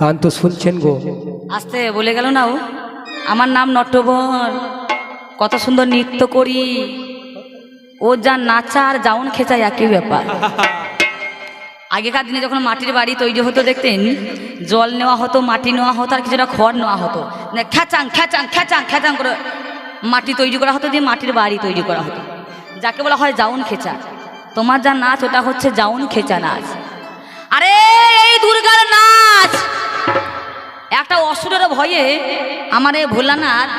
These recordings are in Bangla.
গান তো শুনছেন গো। আসতে, বলে গেল না ও। আমার নাম নটবর কত সুন্দর নৃত্য করি। ও যা নাচা আর যাউন খেঁচা, একই ব্যাপার। আগেকার দিনে যখন মাটির বাড়ি তৈরি হতো, দেখতেন, জল নেওয়া হতো, মাটি নেওয়া হতো, আর কিছুটা খড় নেওয়া হতো। খ্যাচাং খ্যাচাং খ্যাচাং খ্যাচাং করে মাটি তৈরি করা হতো, দিয়ে মাটির বাড়ি তৈরি করা হতো। যাকে বলা হয় জাউন খেচা। তোমার যা নাচ, ওটা হচ্ছে জাউন খেচা নাচ। আরে, এই দুর্গার নাচ! একটা অসুরের ভয়ে আমার এই ভোলানাথ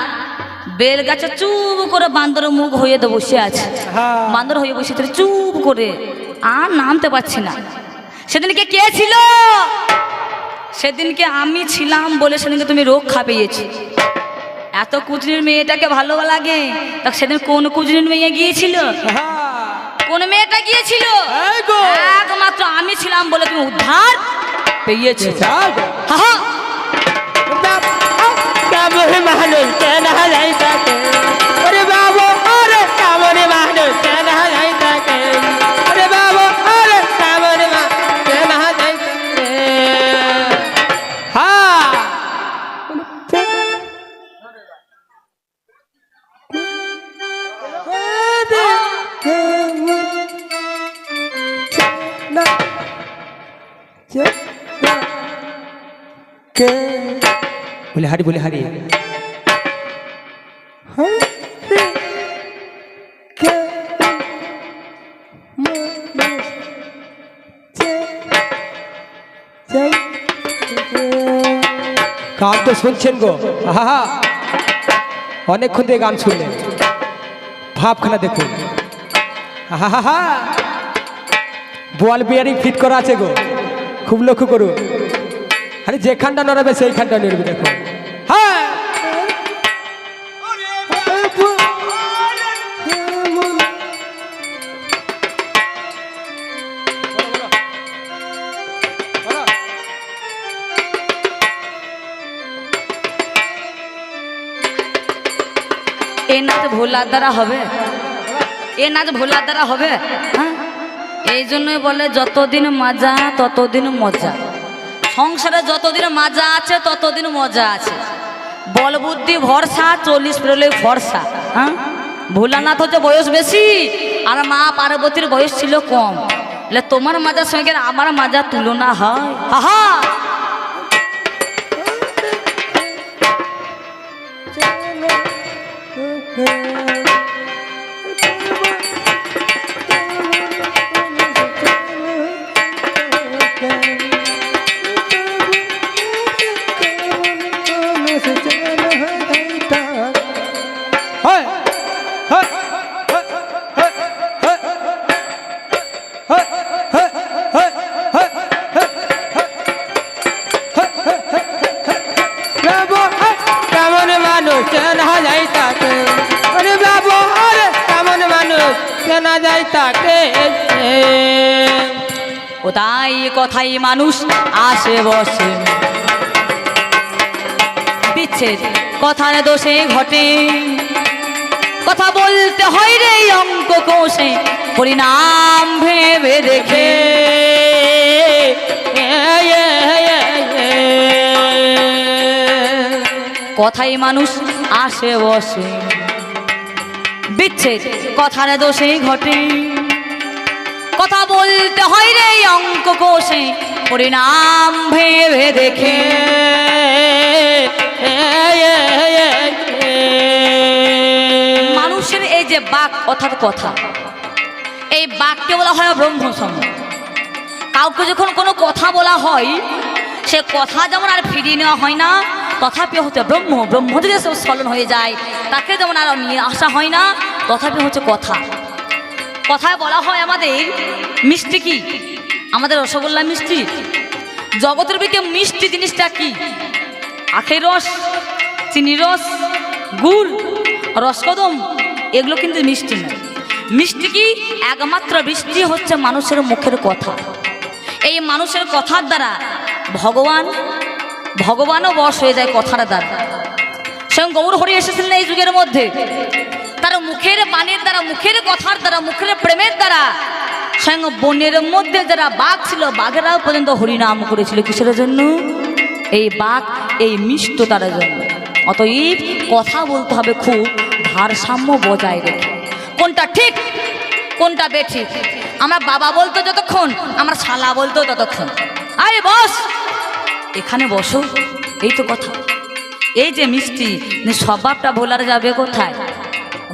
বেল গাছে চুপ করে বান্দর মুখ হয়ে তো বসে আছে। হ্যাঁ। বান্দর হয়ে বসে তো চুপ করে। আর নামতে পারছি না। সেদিনকে কে ছিল? সেদিনকে আমি ছিলাম বলে সেদিনকে তুমি রক্ষা পেয়েছি। এত কুচনির মেয়েটাকে ভালো লাগে তা সেদিন কোন কুচনির মেয়ে গিয়েছিল? কোন মেয়েটা গিয়েছিল? একমাত্র আমি ছিলাম বলে তুমি উদ্ধার পেয়েছ হা হা কেমন মানুষ কেন হারাই বলে হারি বলে হারি। গান তো শুনছেন গো? হা অনেকক্ষণ থেকে গান শুনলেন। ভাবখানা দেখুন। আহা বল বিয়ারিং ফিট করা আছে গো। খুব লক্ষ্য করুন। আরে যেখানটা নড়াবে সেইখানটা নড়বে, দেখো। হ্যাঁ! এ নাচ ভোলার দ্বারা হবে। এ নাচ ভোলার দ্বারা হবে। হ্যাঁ? এই জন্যই বলে, যতদিন মাজা, ততদিন মজা। সংসারে যতদিন মাজা আছে, ততদিন মজা আছে। বল বুদ্ধি ভরসা, চল্লিশ পেরোলে ভরসা হ্যাঁ? ভোলানাথ হচ্ছে বয়স বেশি, আর মা পার্বতীর বয়স ছিল কম। বলে তোমার মাজার সঙ্গে আমার মাজার তুলনা হয়। হা হয় বিচ্ছেদ কথার দোষে ঘটে। কথা বলতে হয় রে অঙ্ক কোষে। পরিণাম ভেবে দেখে। কথাই মানুষ আসে বসে। বিচ্ছেদ কথার দোষে ঘটে। কথা বলতে হয় রে অঙ্ক কোষে। পরিণাম ভেবে দেখে। মানুষের এই যে বাক অর্থাৎ কথা, এই বাক্যে বলা হয় ব্রহ্মসম। কাউকে যখন কোনো কথা বলা হয়, সে কথা যেমন আর ফিরিয়ে নেওয়া হয় না, তথাপি হচ্ছে ব্রহ্ম। ব্রহ্ম থেকে সে স্খলন হয়ে যায়, তাকে যেমন আর নিয়ে আসা হয় না, তথাপি হচ্ছে কথা। কথায় বলা হয় আমাদের মিষ্টি কি? আমাদের রসগোল্লা মিষ্টি। জগতের দিকে মিষ্টি জিনিসটা কি? আখের রস চিনি রস, গুড়, রসকদম, এগুলো কিন্তু মিষ্টি না মিষ্টি কি? একমাত্র বৃষ্টি হচ্ছে মানুষের মুখের কথা। এই মানুষের কথার দ্বারা ভগবান, ভগবানও বশ হয়ে যায় কথার দ্বারা। স্বয়ং গৌর হরি এসেছিলেন এই যুগের মধ্যে? তার মুখের বাণীর দ্বারা, মুখের কথার দ্বারা, মুখের প্রেমের দ্বারা, স্বয়ং বনের মধ্যে যারা বাঘ ছিল, বাঘেরাও পর্যন্ত হরিনাম করেছিল। কিসের জন্য? এই বাক, এই মিষ্টতার জন্য। অতএব কথা বলতে হবে খুব, ভারসাম্য বজায় রেখে। কোনটা ঠিক, কোনটা বেঠিক? আমার বাবা বলতো যতক্ষণ, আমার শালা বলতো ততক্ষণ। আরে বস, এখানে বসো, এই তো কথা। এই যে মিষ্টি স্বভাবটা ভোলার যাবে কোথায়?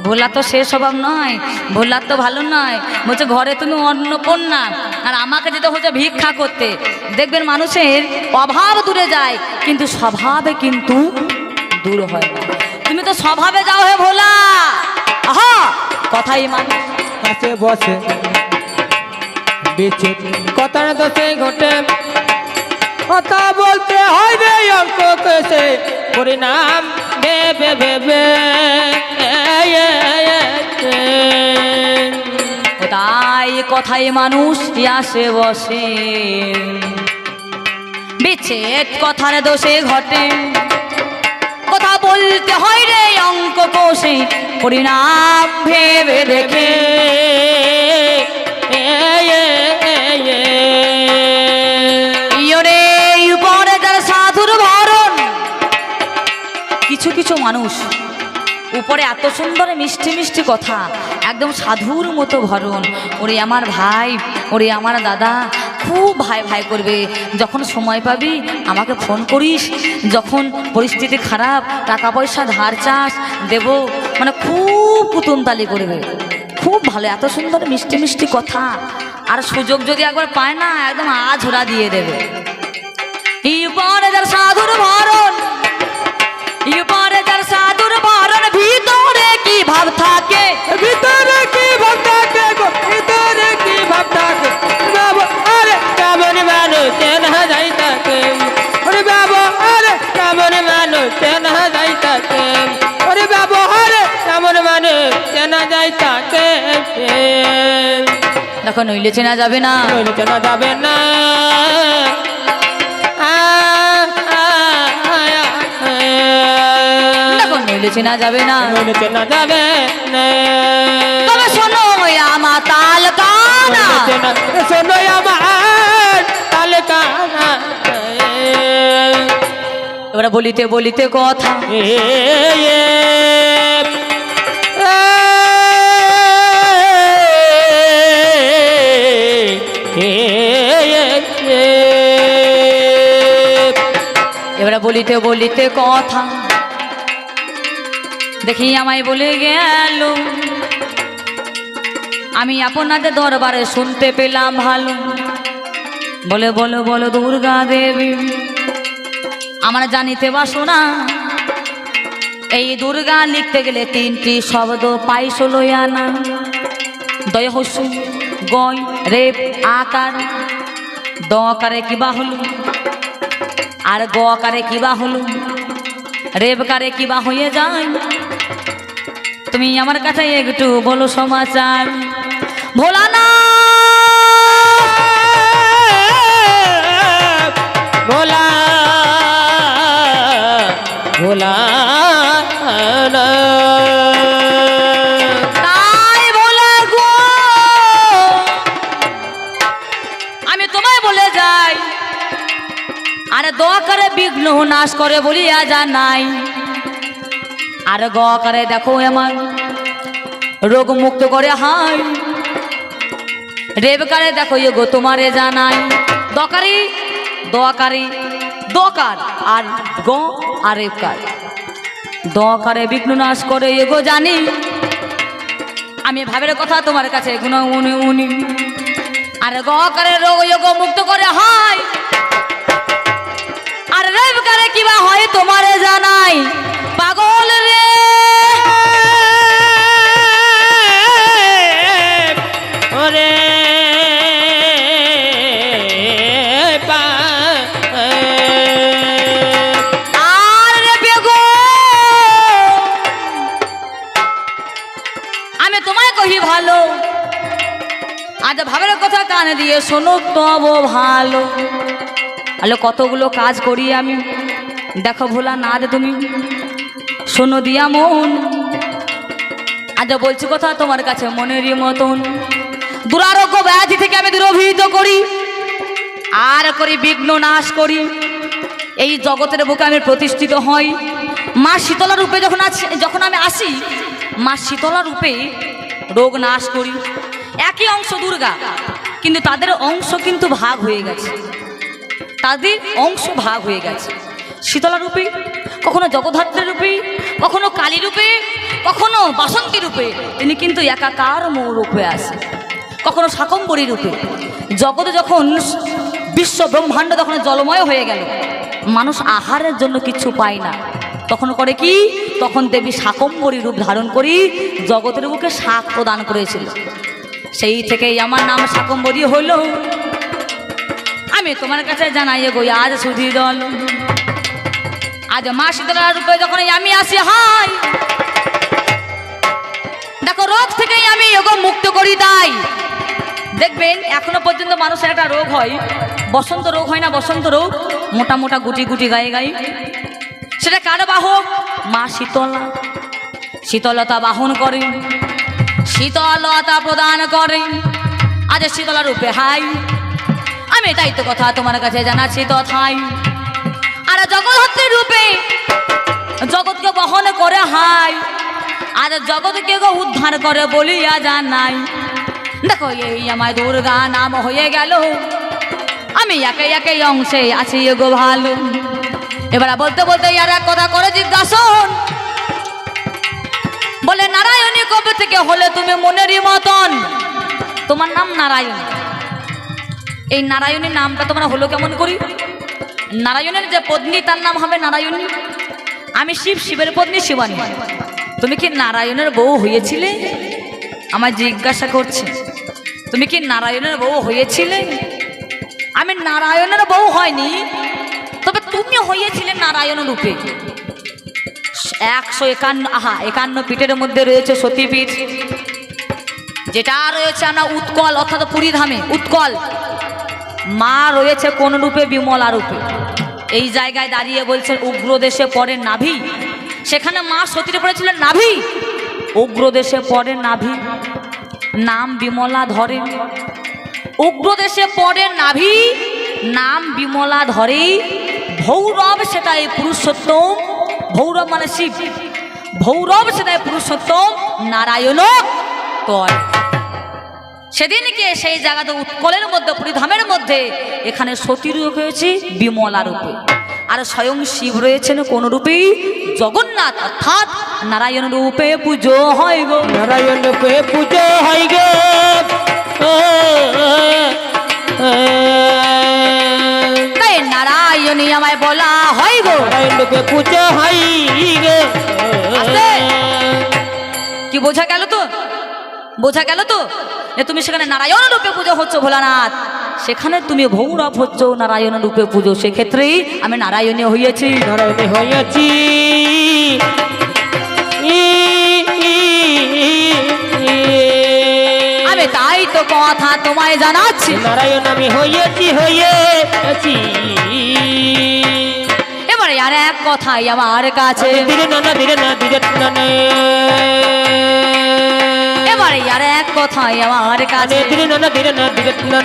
ভোলা তো সে স্বভাব নয় ভোলার তো ভালো নয়। বলছে, ঘরে তুমি অন্নপূর্ণা, আর আমাকে যেতে হচ্ছে ভিক্ষা করতে। দেখবেন মানুষের অভাব দূরে যায়, কিন্তু স্বভাবে কিন্তু দূর হয় না। তুমি তো স্বভাবে যাও হে ভোলা। আহা, কথাই মানুষ কাছে বসে। ঘটে। কথা বলতে হয় অঙ্ক কেসে পরিণাম তাই কথাই মানুষ আসে, বসে? বিচ্ছেদ কথার দোষে ঘটে। কথা বলতে হয় রে অঙ্ক কোষে, পরিণাম ভেবে দেখে। কিছু মানুষ? উপরে এত সুন্দর মিষ্টি মিষ্টি কথা। একদম সাধুর মতো ভরণ। ওরে আমার ভাই, ওরে আমার দাদা, খুব ভাই ভাই করবে। যখন সময় পাবি, আমাকে ফোন করিস। যখন পরিস্থিতি খারাপ, টাকা পয়সা ধার চাস, দেব। মানে খুব কুতুমতালি করবে। খুব ভালো, এত সুন্দর মিষ্টি মিষ্টি কথা। আর সুযোগ যদি একবার পায় না, একদম আঝোড়া দিয়ে দেবে। সাধুর ভরণ যার সাধুর ভরণ ভিতরে কি ভাব থাকে? ভিতরে কি ভাব থাকে ভিতরে কি ভাব থাকে? বাবা আরে কেমন মানুষ চেনা যাই থাকে? ওরে বাবা আরে কেমন মানুষ চেনা যাই থাকে? ওরে বাবা আরে কেমন মানুষ চেনা যাই থাকে? দেখো নইলে চেনা যাবে না। নইলে চেনা যাবে না। নইলে চেনা যাবে না। নইলে চেনা যাবে না। তবে শোনো আমার তাল কানা। শোনো আমার তালে কানা। এবারে বলিতে বলিতে কথা। এবারে বলিতে বলিতে কথা। দেখি আমায় বলে গেল, আমি আপনাদের দরবারে শুনতে পেলাম ভালো। বলে, বলো বলো, দুর্গা দেবী, আমার জানিতে বাসনা এই দুর্গা লিখতে গেলে তিনটি শব্দ পাইশ লইয়ানা দয় হসু, গয়, রেপ, আকার, দ আকারে কিবা হলু, আর গ আকারে কিবা হলু রেব কারে কিবা হয়ে যায়। তুমি আমার কাছে একটু বলো সমাচার। ভোলা না। ভোলা ভোলা তাই ভোলা আমি তোমায় বলে যাই আরে দ করে বিঘ্ন নাশ করে বলিয়া জানাই। আর গ করে দেখো আমার রোগ মুক্ত করে হাই। রেবকারে দেখো ইয়ে গো, তোমারে জানাই। দকারি দকারি দকার আর গ আর রেবকার দকারে বিঘ্ন নাশ করে এগো জানি। আমি ভাবের কথা তোমার কাছে গুণ উনি। উনি আর গ করে রোগ যোগ মুক্ত করে হয় আর রেব করে কিবা হয় তোমারে জানাই। পাগল রে। ওরে ভালো। আজ ভাবের কথা কানে দিয়ে শোনো তব ভালো। আলো কতগুলো কাজ করি আমি। দেখো ভোলা না দে তুমি। শোনো দিয়া মন। আজ বলছি কথা তোমার কাছে মনেরই মতন। দুরারোগ্য ব্যাধি থেকে আমি দূরভীত করি, আর করি বিঘ্ন নাশ করি। এই জগতের বুকে আমি প্রতিষ্ঠিত হই। মা শীতলা রূপে যখন আছি, যখন আমি আসি, মা শীতলা রূপে রোগ নাশ করি। একই অংশ দুর্গা, কিন্তু তাদের অংশ কিন্তু ভাগ হয়ে গেছে। তাদের অংশ ভাগ হয়ে গেছে। শীতলা রূপে, কখনো জগদ্ধাত্রী রূপে কখনো কালী রূপে, কখনো বাসন্তী রূপে। তিনি কিন্তু একাকার মৌ রূপে আসে কখনো শাকম্বরী রূপে। জগতে যখন বিশ্ব ব্রহ্মাণ্ড যখন জলময় হয়ে গেল, মানুষ আহারের জন্য কিছু পায় না। তখন করে কি? তখন দেবী শাকম্বরী রূপ ধারণ করি, জগতের বুকে শাক প্রদান করেছিল। সেই থেকেই আমার নাম শাকম্বরী হলো। আমি তোমার কাছে জানাই গো, আজ সুধি দল। আজ মা শীতলার রূপে যখন আমি আসি, হাই। দেখো, রোগ থেকেই আমি এগো মুক্ত করি তাই। দেখবেন, এখনও পর্যন্ত মানুষের একটা রোগ হয়। বসন্ত রোগ হয় না, বসন্ত রোগ। মোটা মোটা গুটি গুটি গায়ে গায়ে। সেটা কার বাহক মা শীতলা। শীতলতা বাহন করে। শীতলতা প্রদান করে। আজ শীতলা রূপে হাই। আমি তাই তো কথা তোমার কাছে জানাচ্ছি তথাই। আর জগদ্ধাত্রী রূপে, জগৎকে বহন করে হাই আর জগৎকে উদ্ধার করে বলিয়া যা নাই দেখো, এই আমার দুর্গা নাম হয়ে গেল। আমি একে একে অংশে আছি গো ভালো। এবার বলতে বলতে আর এক কথা করে জিজ্ঞাসন বলে, নারায়ণী, কবে থেকে হলে তুমি মনেরই মতন? তোমার নাম নারায়ণ। এই নারায়ণীর নামটা তোমরা হলো কেমন করি? নারায়ণের যে পত্নী, তার নাম হবে নারায়ণী। আমি শিব, শিবের পত্নী শিবানী। তুমি কি নারায়ণের বউ হয়েছিলে? আমার জিজ্ঞাসা করছে। তুমি কি নারায়ণের বউ হয়েছিলে? আমি নারায়ণের বউ হয়নি। তবে তুমি হয়েছিলে নারায়ণ রূপে। একশো একান্ন, আহা, একান্ন পিঠের মধ্যে রয়েছে সতীপীঠ। যেটা রয়েছে আমরা উৎকল, অর্থাৎ পুরীধামে, উৎকল। মা রয়েছে কোন রূপে? বিমলা রূপে। এই জায়গায় দাঁড়িয়ে বলছেন, উগ্র দেশে পড়ে নাভি। সেখানে মা সতীর পড়েছিলেন নাভি। উগ্র দেশে পড়ে নাভি। নাম বিমলা ধরে। উগ্র দেশে পড়ে নাভি। নাম বিমলা ধরে। ভৌরব সেটাই পুরুষোত্তম। ভৌরব মানে শিব। ভৌরব সেটাই পুরুষোত্তম। নারায়ণ তয় সেদিনকে সেই জায়গাতে উৎকলের মধ্যে পরিধামের মধ্যে এখানে সতী রূপ হয়েছে বিমলা রূপে। আর স্বয়ং শিব রয়েছেন কোন রূপেই জগন্নাথ অর্থাৎ নারায়ণ রূপে পুজো হয় গো। নারায়ণ রূপে পুজো হয় গো। নারায়ণী আমায় বলা হয় গো। নারায়ণ রূপে পুজো হয় গে। কি বোঝা গেল তো? বোঝা গেল তো? তুমি সেখানে নারায়ণ রূপে পুজো হচ্ছ ভোলানাথ সেখানে তুমি ভৌরব হচ্ছ নারায়ণ রূপে পুজো সেক্ষেত্রেই আমি নারায়ণী হইয়াছি। নারায়ণ ই। আমি তাই তো কথা তোমায় জানাচ্ছি। নারায়ণ আমি হয়েছি হয়েছি এবারে আর এক কথাই আমার কাছে। ধীরে নানা ধীরে না ধীরে নানা। এবারে আর এক কথাই আমার কাছে। না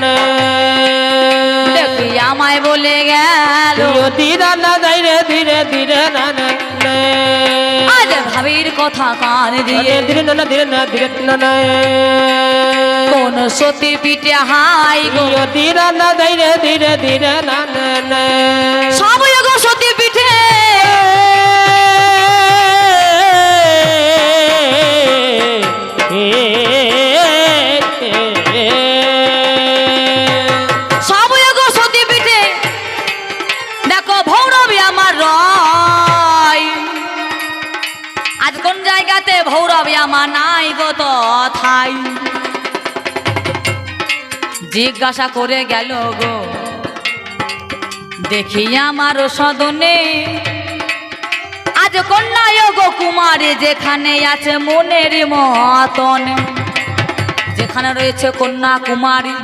আমায় বলে গেল। ধীরে না ধীরে ধীরে আজ ভাবির কথা কান দিয়ে। ধীরে নানা ধীরে না ধীরে কোন সতী পিঠে হাই গো। ধীরে না ধীরে ধীরে ধীরে নানা সব সতী পিঠে। আমার নাই গো তথাই জিজ্ঞাসা করে গেল গো, দেখি আমার সদনে। আজ কন্যায় গো কুমারী, যেখানে আছে মনের মতন। যেখানে রয়েছে কন্যা কুমারী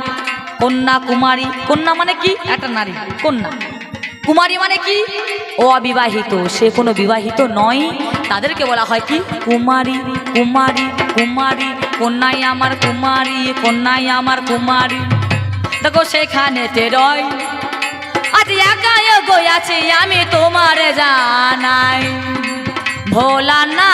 কন্যা কুমারী, কন্যা মানে কি? একটা নারী, কন্যা। কুমারী মানে কি? ও অবিবাহিত। সে কোনো বিবাহিত নয়। তাদেরকে বলা হয় কি? কুমারী কুমারী কুমারী, কন্যাই আমার কুমারী, কন্যাই আমার কুমারী। দেখো সেখানে তে রয়। আজ এক একাই গয়াছি আমি তোমার জানাই। ভোলা না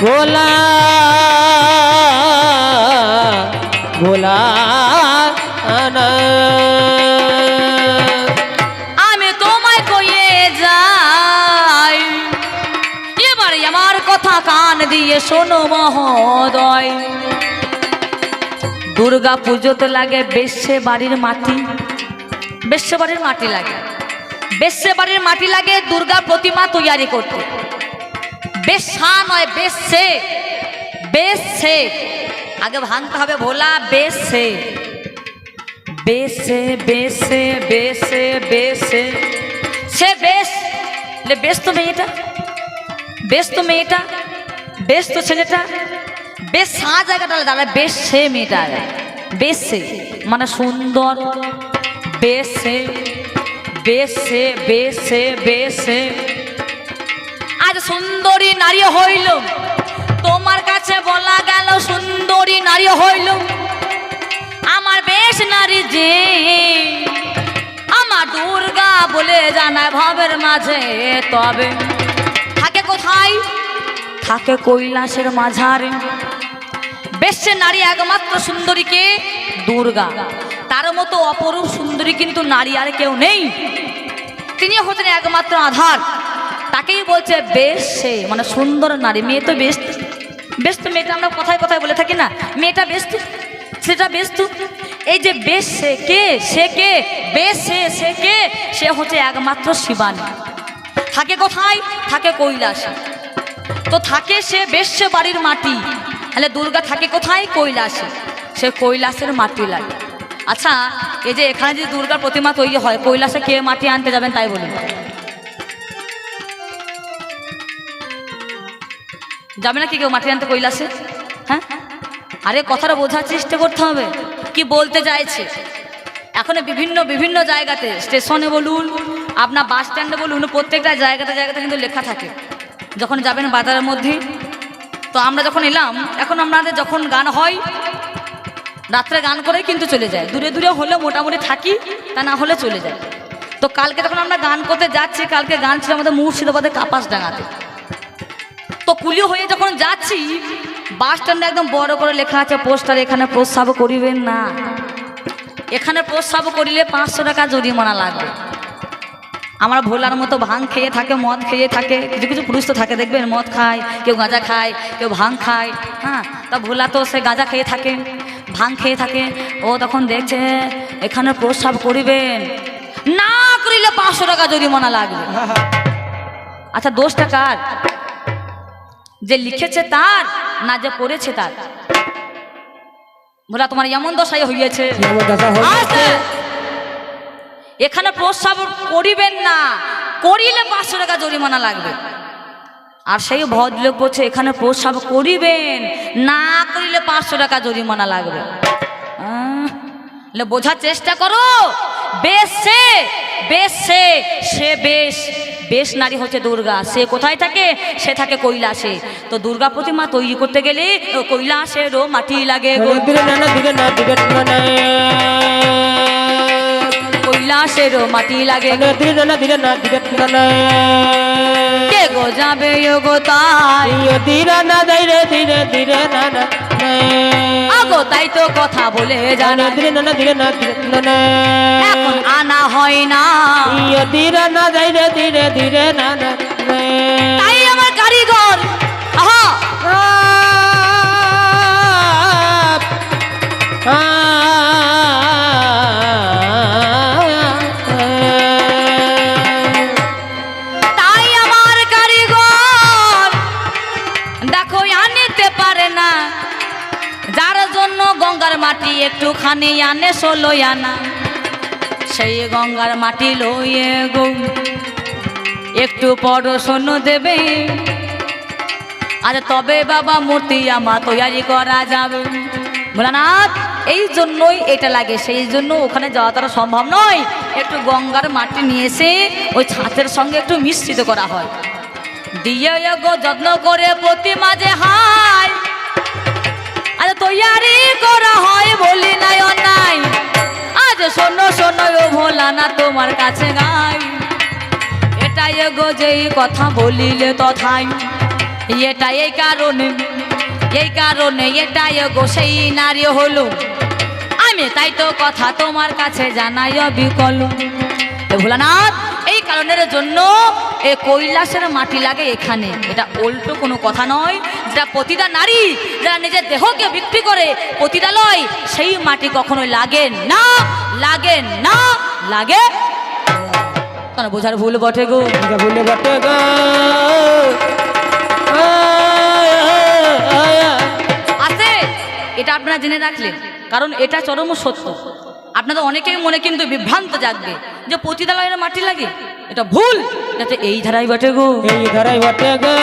ভোলা ভোলা দিয়ে শোনো মহোদয়। দুর্গা পুজোতে লাগে বেশ্যে বাড়ির মাটি। বেশ্যে বাড়ির মাটি লাগে। বেশ্যে বাড়ির মাটি লাগে দুর্গা প্রতিমা তৈয়ারি করতে। বেশা নয়, বেশ্যে। বেশ্যে। আগে ভাঙতে হবে ভোলা, বেশ্যে। বেশে বেশে বেশে বেশে সে বেশ। বেশ তো মেয়েটা। বেশ তো মেয়েটা। বেশ তো ছেলেটা, বেশ সা জায়গাটা দাঁড়ায় বেশ সে মেয়েটা বেশ সে মানে সুন্দর, বেশে বেশে বেশে বেশে আজ সুন্দরী নারী হইল, তোমার কাছে বলা গেল সুন্দরী নারী হইল। আমার বেশ নারী যে, আমার দুর্গা বলে জানায় ভাবের মাঝে তবে থাকে কৈলাসের মাঝারে। বেশ্যে নারী একমাত্র সুন্দরীকে দুর্গা। তার মতো অপরূপ সুন্দরী কিন্তু নারী আর কেউ নেই। তিনি হচ্ছেন একমাত্র আধার। তাকেই বলছে বেশ সে। মানে সুন্দর নারী। মেয়ে তো বেশ। বেশ তো মেয়েটা আমরা কথায় কথায় বলে থাকি না। মেয়েটা বেশ সেটা বেশ এই যে বেশ সে কে? সে কে? বেশ সে সে কে? সে হচ্ছে একমাত্র শিবানী। থাকে কোথায়? থাকে কৈলাসে। তো থাকে সে বেশ্যে বাড়ির মাটি। তাহলে দুর্গা থাকে কোথায়? কৈলাসে। সে কৈলাসের মাটি লাগে। আচ্ছা এই যে এখানে যদি দুর্গার প্রতিমা তৈরি হয়, কৈলাসে কে মাটি আনতে যাবেন তাই বলুন। যাবে না কি কেউ মাটি আনতে কৈলাসে? হ্যাঁ? আরে, কথাটা বোঝার চেষ্টা করতে হবে। কি বলতে চাইছে? এখন বিভিন্ন বিভিন্ন জায়গাতে স্টেশনে বলুন, আপনার বাস স্ট্যান্ডে বলুন, প্রত্যেকটা জায়গাতে জায়গাতে কিন্তু লেখা থাকে। যখন যাবেন বাজারের মধ্যে, তো আমরা যখন এলাম, এখন আমাদের যখন গান হয়, রাত্রে গান করে কিন্তু চলে যায়। দূরে দূরে হলে মোটামুটি থাকি, তা না হলে চলে যায়। তো কালকে যখন আমরা গান করতে যাচ্ছি, কালকে গান ছিল আমাদের মুর্শিদাবাদে কাপাস ডাঙাতে তো কুলিও হয়ে যখন যাচ্ছি, বাস স্ট্যান্ডে একদম বড় করে লেখা আছে, পোস্টার, এখানে প্রস্রাব করিবেন না। এখানে প্রস্রাব করিলে পাঁচশো টাকা জরিমানা লাগবে। আমার ভোলার মতো ভাং খেয়ে থাকে মদ খেয়ে থাকে। কিছু কিছু পুরুষ তো থাকে দেখবেন মদ খায় কেউ গাঁজা খায় কেউ ভাং খায়। হ্যাঁ তা ভোলা তো সে গাঁজা খেয়ে থাকে ভাং খেয়ে থাকে। ও তখন দেখছে এখানে প্রস্রাব করিবেন। না করিলে পাঁচশো টাকা জরিমানা লাগবে। আচ্ছা দোষটা কার? যে লিখেছে তার না যে করেছে তার? ভোলা তোমার এমন দশাই হইয়াছে। এখানে প্রস্রাব করিবেন না, করিলে পাঁচশো টাকা জরিমানা লাগবে। আর সেই ভদ্রলোক বলছে, এখানে প্রস্রাব করিবেন, না করিলে পাঁচশো টাকা জরিমানা লাগবে। বোঝার চেষ্টা করো। বেশ সে বেশ সে সে বেশ বেশ নারী হচ্ছে দুর্গা। সে কোথায় থাকে? সে থাকে কৈলাসে। তো দুর্গা প্রতিমা তৈরি করতে গেলে ও মাটি লাগে কৈলাসেরও মাটি লাগে। কে গো যাবে ও গো তাই? ধীরে না ধীরে ধীরে ধীরে না না আগো তাই তো কথা বলে জানা ধীরে না ধীরে না ধীরে না। এখন আনা হয় না। ধীরে না ধীরে ধীরে ধীরে না না। একটুখানি আনে ষোলো আনা। সেই গঙ্গার মাটি লইয়ে গো, একটু পড়শোন দেবে। আর তবে বাবা মূর্তি আমার তৈরি করা যাবে। ভোলানাথ, এই জন্যই এটা লাগে, সেই জন্য ওখানে যাওয়া তারা সম্ভব নয়। একটু গঙ্গার মাটি নিয়ে এসে ওই ছাতের সঙ্গে একটু মিশ্রিত করা হয়। দিয়ে গো যত্ন করে প্রতি মাঝে আরে তৈয়ারি করা হয় বলি নাই অন্যায়। আজ শোনো শোনো, ও ভোলা না তোমার কাছে গাই এটাই গো যেই কথা বলিলে তথাই এটা এই কারণে এই কারণে এটাই গো সেই নারী হলো। আমি তাই তো কথা তোমার কাছে জানাই বিকল ভোলানাথ কারণের জন্য এ কৈলাসের মাটি লাগে এখানে। এটা উল্টো কোনো কথা নয়। যেটা প্রতিটা নারী যারা নিজের দেহকে বিক্রি করে পতিতালয় সেই মাটি কখনোই লাগে না লাগে না লাগে কেন বোঝার ভুল বটে গো? ভুল বটে গো। আছে এটা আপনারা জেনে রাখলেন কারণ এটা চরম সত্য। আপনাদের অনেকেই মনে কিন্তু বিভ্রান্ত জাগবে যে পতিতালয়ের মাটি লাগে। এটা ভুল। এটা তো এই ধারাই বটে গো। এই ধারাই বটে গো।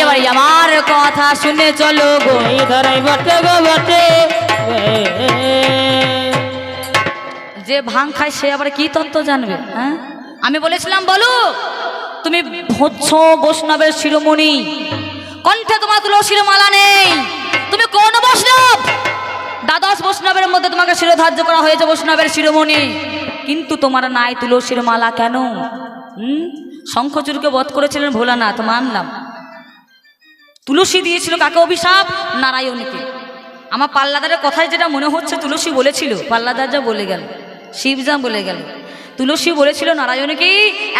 এবারে আমার কথা শুনে চলো গো। এই ধারাই বটে গো বটে। যে ভাং খায় সে আবার কি তত্ত্ব জানবে হ্যাঁ? আমি বলেছিলাম বলো তুমি হচ্ছ বৈষ্ণবের শিরোমণি। কণ্ঠে তোমার তুলসীর মালা নেই। তুমি কোন বৈষ্ণব? দ্বাদশ বৈষ্ণবের মধ্যে তোমাকে শিরোধার্য করা হয়েছে বৈষ্ণবের শিরোমণি। কিন্তু তোমার নাই তুলসীর মালা কেন? শঙ্খচুরকে বধ করেছিলেন ভোলানাথ, মানলাম। তুলসী দিয়েছিল কাকে অভিশাপ? নারায়ণকে। আমার পাল্লাদারের কথায় যেটা মনে হচ্ছে, তুলসী বলেছিল। পাল্লাদার যা বলে গেল শিব যা বলে গেল। তুলসী বলেছিল নারায়ণকে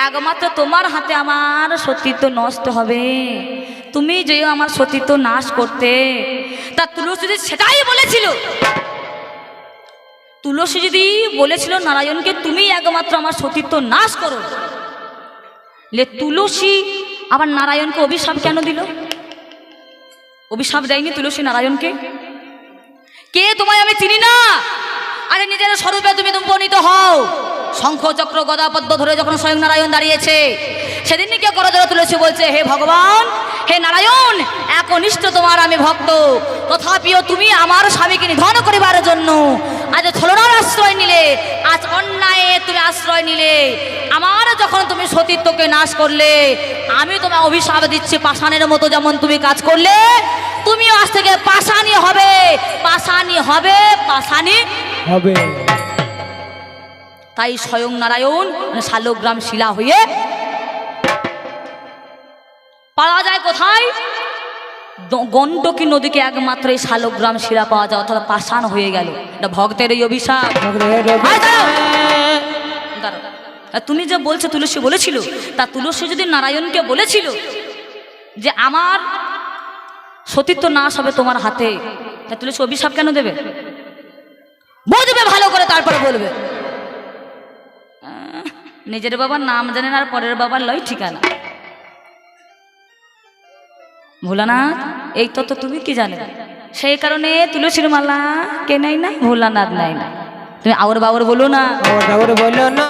একমাত্র তোমার হাতে আমার সতীত্ব নষ্ট হবে। তুমি যেও আমার সতীত্ব নাশ করতে। তা তুলসী যদি সেটাই বলেছিল, তুলসী যদি বলেছিল, নারায়ণকে তুমি একমাত্র আমার সতীত্ব নাশ করো। লে তুলসী আবার নারায়ণকে অভিশাপ কেন দিল? অভিশাপ দেয়নি তুলসী নারায়ণকে? কে তোমায় আমি চিনি না? আরে নিজের স্বরূপে তুমি তুমি উপনীত হও। শঙ্খ চক্র গদা পদ্ম ধরে যখন স্বয়ং নারায়ণ দাঁড়িয়েছে সেদিন কেউ করো ধরে তুলেছে, বলছে, হে ভগবান, হে নারায়ণ, একনিষ্ঠ তোমার আমি ভক্ত। তথাপিও তুমি আমার স্বামীকে নিধন করিবার জন্য আজ ছলনার আশ্রয় নিলে, আজ অন্যায়ে তুমি আশ্রয় নিলে। আমার যখন তুমি সতীত্বকে নাশ করলে, আমি তোমায় অভিশাপ দিচ্ছি, পাষাণের মতো যেমন তুমি কাজ করলে, তুমিও আজ থেকে পাষাণী হবে পাষাণী হবে পাষাণী হবে। তাই স্বয়ং নারায়ণ শালগ্রাম শিলা হয়ে পাওয়া যায় কোথায়? গণ্ডকী নদীকে একমাত্র এই শালগ্রাম শিলা পাওয়া যায়, অর্থাৎ পাষাণ হয়ে গেল। এটা ভক্তের এই অভিশাপ। তুমি যে বলছো তুলসী বলেছিল, তা তুলসী যদি নারায়ণকে বলেছিল যে আমার সতীত্ব নাশ হবে তোমার হাতে, তা তুলসী অভিশাপ কেন দেবে? বুঝবে ভালো করে, তারপরে বলবে। নিজের বাবার নাম জানেন আর পরের বাবার লয় ঠিকানা। ভোলানাথ, এই তত্ত্ব তুমি কি জানে? সেই কারণে তুলসীর মালা কে নাই না? ভোলানাথ নাই না। তুমি আওর বাবর বলো না। বলো না।